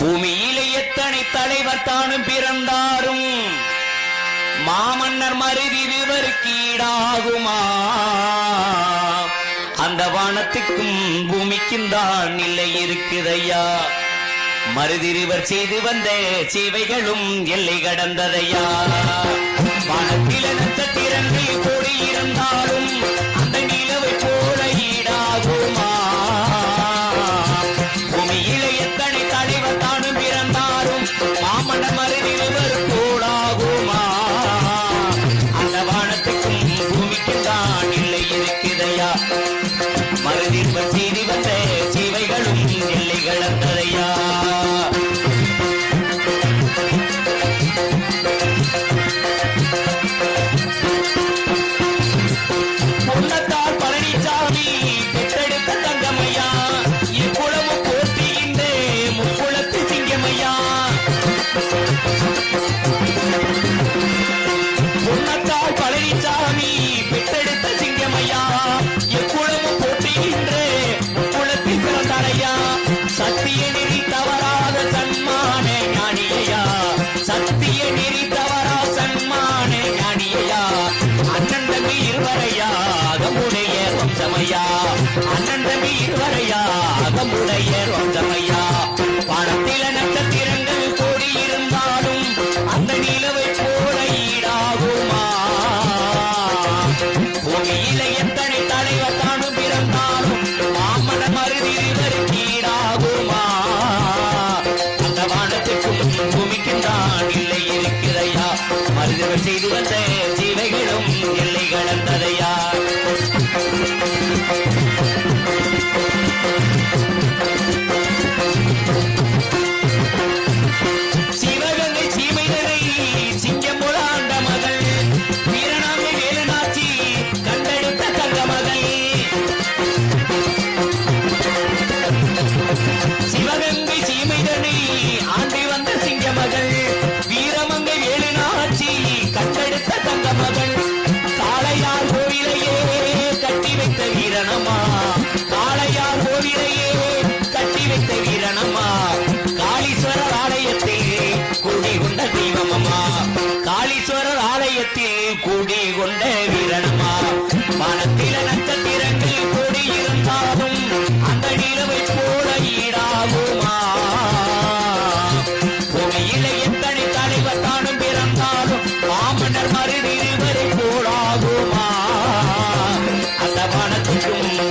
பூமியிலே எத்தனை தலைவர் தானும் பிறந்தாரும்? மாமன்னர் மருதிருவருக்கு ஈடாகுமா? அந்த வானத்துக்கும் பூமிக்கும் தான் இல்லை இருக்குதையா? மருதிருவர் செய்து வந்த சேவைகளும் எல்லை கடந்ததையா? வானத்தில நட்சத்திரங்கள் கோடி எல்லை தம்பி இருவரையா அகமுடைய வம்சமையா அண்ணன் தம்பி இருவரையா அகமுடைய வம்சமையா பணத்தில நட்சத்திரங்கள் கூடியிருந்தாலும் அந்த நிலவை போல ஈடாகுமா? பூமியில எத்தனை தலைவர் தானும் பிறந்தாலும் மாமன மருதிருவருக்கு ஈடாகுமா? அந்த வானத்துக்கும் பூமிக்கும் தான் இல்லை இருக்கிறையா? மருதவர் செய்து வந்தேன் கண்டெடுத்த காளையார் கோவிலையே கட்டி வைத்த வீரனம்மா. காளையார் கோவிலையே கட்டி வைத்த வீரனம்மா. காளீஸ்வரர் ஆலயத்தில் கொண்ட தெய்வமம்மா. காளீஸ்வரர் ஆலயத்தில் கொண்ட பல வானத்துக்கும்